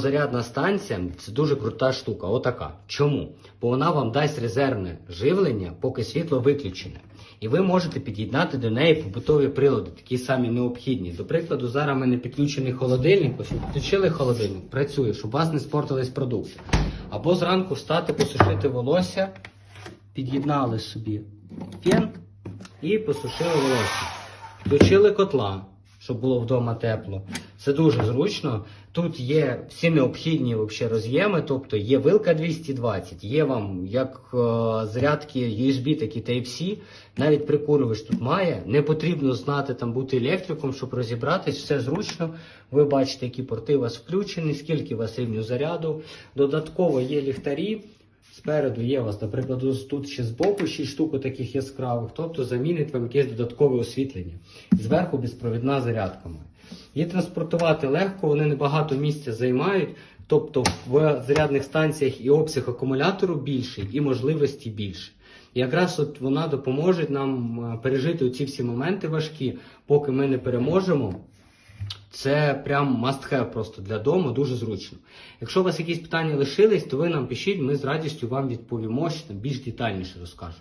Зарядна станція це дуже крута штука. Отака. Чому? Бо вона вам дасть резервне живлення, поки світло виключене. І ви можете під'єднати до неї побутові прилади, такі самі необхідні. До прикладу, зараз в мене підключений холодильник. Ось підключили холодильник, працює, щоб у вас не спортились продукти. Або зранку встати, посушити волосся, під'єднали собі фен і посушили волосся. Включили котла, щоб було вдома тепло. Це дуже зручно. Тут є всі необхідні вообще роз'єми, тобто є вилка 220, є вам як е, зарядки USB, так і Type-C. Навіть прикурювач тут має. Не потрібно знати там бути електриком, щоб розібратись. Все зручно. Ви бачите, які порти у вас включені, скільки у вас рівню заряду. Додатково є ліхтарі. Спереду є у вас, наприклад, тут ще збоку 6 штук таких яскравих, тобто замінить вам якесь додаткове освітлення. Зверху безпровідна зарядка має. Її транспортувати легко, вони небагато місця займають, тобто в зарядних станціях і обсяг акумулятору більший, і можливості більше. І якраз от вона допоможе нам е, пережити ці всі моменти важкі, поки ми не переможемо. Це прям must have просто для дому, дуже зручно. Якщо у вас якісь питання лишились, то ви нам пишіть, ми з радістю вам відповімо, більш детальніше розкажемо.